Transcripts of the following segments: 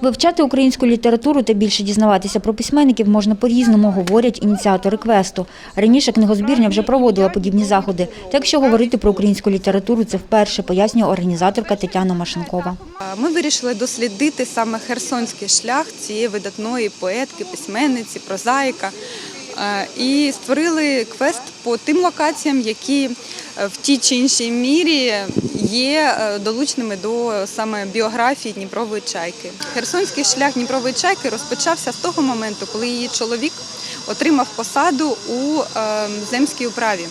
Вивчати українську літературу та більше дізнаватися про письменників можна по-різному, говорять ініціатори квесту. Раніше книгозбірня вже проводила подібні заходи. Та якщо говорити про українську літературу, це вперше, пояснює організаторка Тетяна Машенкова. Ми вирішили дослідити саме херсонський шлях цієї видатної поетки, письменниці, прозаїка. Е, І створили квест по тим локаціям, які е, в тій чи іншій мірі є е, долучними до саме біографії Дніпрової чайки. Херсонський шлях Дніпрової чайки розпочався з того моменту, коли її чоловік отримав посаду у е, земській управі.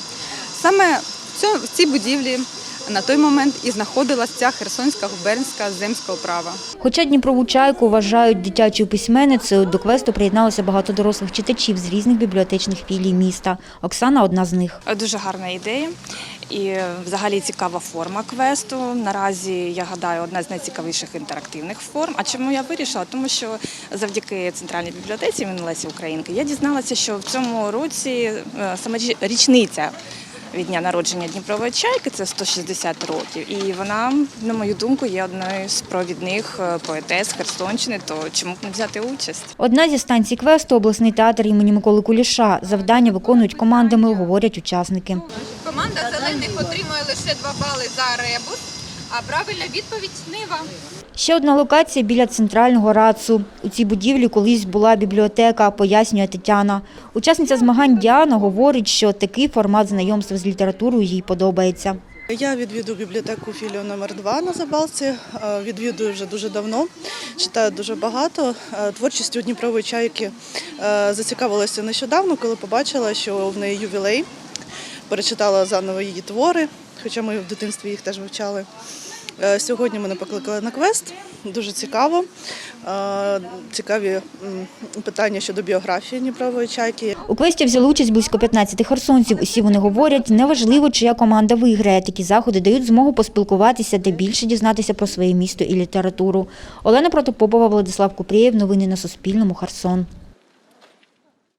Саме в цій будівлі на той момент і знаходилася ця Херсонська губернська земська управа. Хоча Дніпрову чайку вважають дитячою письменницею, до квесту приєдналося багато дорослих читачів з різних бібліотечних філій міста. Оксана одна з них. Дуже гарна ідея і взагалі цікава форма квесту. Наразі я гадаю, одна з найцікавіших інтерактивних форм. А чому я вирішила? Тому що завдяки центральній бібліотеці імені Лесі Українки я дізналася, що в цьому році е, саме річниця. Від дня народження Дніпрової чайки це 160 років, і вона, на мою думку, є одною з провідних е, поетес Херсонщини. То чому б не взяти участь? Одна зі станцій квесту обласний театр імені Миколи Куліша. Завдання виконують командами, говорять учасники. Команда зелених отримує лише 2 бали за ребус, а правильна відповідь Нива. Ще одна локація біля центрального рацу. У цій будівлі колись була бібліотека, пояснює Тетяна. Учасниця змагань Діана говорить, що такий формат знайомства з літературою їй подобається. Я відвідую бібліотеку філію номер 2 на Забалці. Е, Відвідую вже дуже давно, читаю дуже багато. Е, Творчістю Дніпрової чайки е, зацікавилася нещодавно, коли побачила, що в неї ювілей. Перечитала заново її твори, хоча ми в дитинстві їх теж вивчали. Е, Сьогодні мене покликали на квест. Дуже цікаво. Е, Цікаві питання щодо біографії Дніпрової чайки. У квесті взяли участь близько 15 херсонців. Усі вони говорять, неважливо, чия команда виграє. Такі заходи дають змогу поспілкуватися та більше дізнатися про своє місто і літературу. Олена Протопопова, Владислав Купрієв. Новини на Суспільному. Херсон.